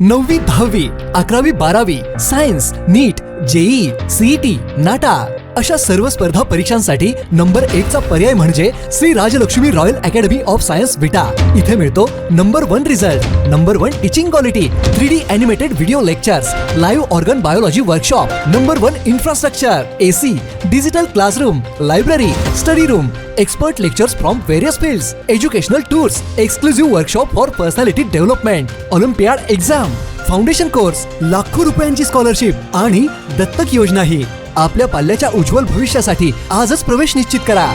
नववी दहावी अकरावी बारावी science NEET JEE CET NATA अशा सर्व स्पर्धा परीक्षांसाठी नंबर एक चा पर्याय म्हणजे Shri Rajlakshmi royal academy of science Vita. इथे मिळतो number one result number one teaching quality three D animated video lectures live organ biology workshop number one infrastructure AC digital classroom library study room expert lectures from various fields educational tours exclusive workshop for personality development olympiad exam foundation course लाखो रुपयांची scholarship आणि दत्तक योजना ही आपल्या पाल्याच्या उज्ज्वल भविष्यासाठी आजच प्रवेश निश्चित करा.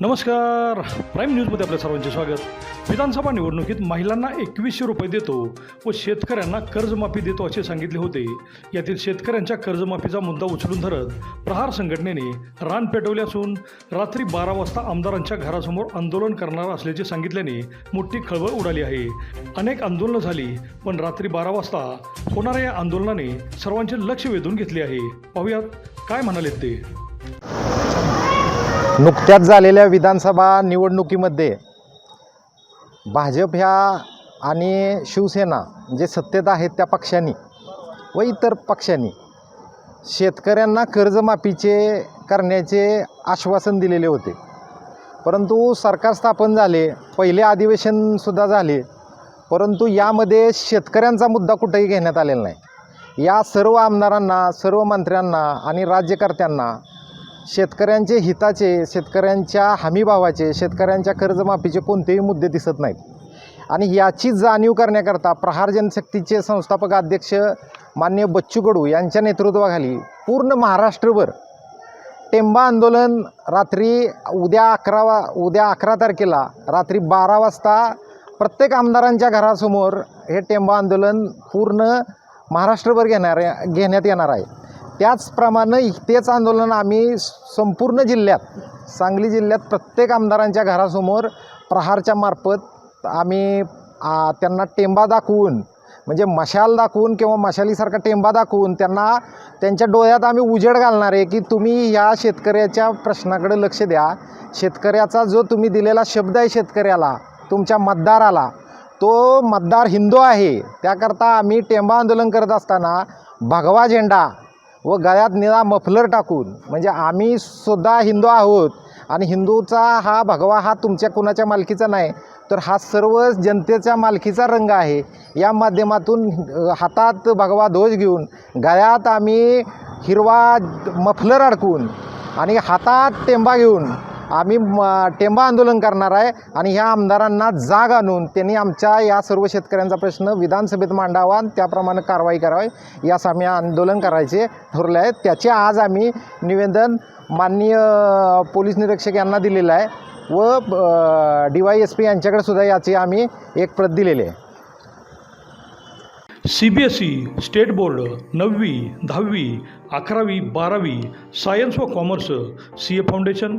नमस्कार. प्राईम न्यूजमध्ये आपल्या सर्वांचे स्वागत. विधानसभा निवडणुकीत महिलांना एकवीसशे रुपये देतो व शेतकऱ्यांना कर्जमाफी देतो असे सांगितले होते. यातील शेतकऱ्यांच्या कर्जमाफीचा मुद्दा उचलून धरत प्रहार संघटनेने रान पेटवले असून रात्री बारा वाजता आमदारांच्या घरासमोर आंदोलन करणार असल्याचे सांगितल्याने मोठी खळबळ उडाली आहे. अनेक आंदोलनं झाली पण रात्री बारा वाजता होणाऱ्या या आंदोलनाने सर्वांचे लक्ष वेधून घेतले आहे. पाहुयात काय म्हणालेत ते. नुकत्याच झालेल्या विधानसभा निवडणुकीमध्ये भाजप ह्या आणि शिवसेना जे सत्तेत आहेत त्या पक्षांनी व इतर पक्षांनी शेतकऱ्यांना कर्जमाफीचे करण्याचे आश्वासन दिलेले होते. परंतु सरकार स्थापन झाले पहिले अधिवेशनसुद्धा झाले परंतु यामध्ये शेतकऱ्यांचा मुद्दा कुठेही घेण्यात आलेला नाही. या सर्व आमदारांना सर्व मंत्र्यांना आणि राज्यकर्त्यांना शेतकऱ्यांचे हिताचे शेतकऱ्यांच्या हमीभावाचे शेतकऱ्यांच्या कर्जमाफीचे कोणतेही मुद्दे दिसत नाहीत. आणि याची जाणीव करण्याकरता प्रहार जनशक्तीचे संस्थापक अध्यक्ष मान्य बच्चू कडू यांच्या नेतृत्वाखाली पूर्ण महाराष्ट्रभर टेंबा आंदोलन रात्री उद्या अकरा वा उद्या अकरा तारखेला रात्री बारा वाजता प्रत्येक आमदारांच्या घरासमोर हे टेंबा आंदोलन पूर्ण महाराष्ट्रभर घेणार घेण्यात येणार आहे. त्याचप्रमाणे तेच आंदोलन आम्ही संपूर्ण जिल्ह्यात सांगली जिल्ह्यात प्रत्येक आमदारांच्या घरासमोर प्रहारच्या मार्फत आम्ही त्यांना टेंबा दाखवून म्हणजे मशाल दाखवून किंवा मशालीसारखा टेंबा दाखवून त्यांना त्यांच्या डोळ्यात आम्ही उजेड घालणार आहे की तुम्ही ह्या शेतकऱ्याच्या प्रश्नाकडे लक्ष द्या. शेतकऱ्याचा जो तुम्ही दिलेला शब्द आहे शेतकऱ्याला तुमच्या मतदाराला तो मतदार हिंदू आहे. त्याकरता आम्ही टेंबा आंदोलन करत असताना भगवा झेंडा व गळ्यात निळा मफलर टाकून म्हणजे आम्ही सुद्धा हिंदू आहोत आणि हिंदूचा हा भगवा हा तुमच्या कुणाच्या मालकीचा नाही तर हा सर्व जनतेच्या मालकीचा रंग आहे. या माध्यमातून हातात भगवा ध्वज घेऊन गळ्यात आम्ही हिरवा मफलर अडकून आणि हातात टेंबा घेऊन आम्ही टेंबा आंदोलन करणार आहे आणि ह्या आमदारांना जाग आणून त्यांनी आमच्या या सर्व शेतकऱ्यांचा प्रश्न विधानसभेत मांडावा आणि त्याप्रमाणे कारवाई करावी यास आम्ही आंदोलन करायचे ठरले आहे. त्याचे आज आम्ही निवेदन माननीय पोलीस निरीक्षक यांना दिलेलं आहे व डी वाय एस पी यांच्याकडे सुद्धा याची आम्ही एक प्रत दिलेली आहे. C B S E state board नववी दहावी अकरावी बारावी सायन्स व commerce C A foundation.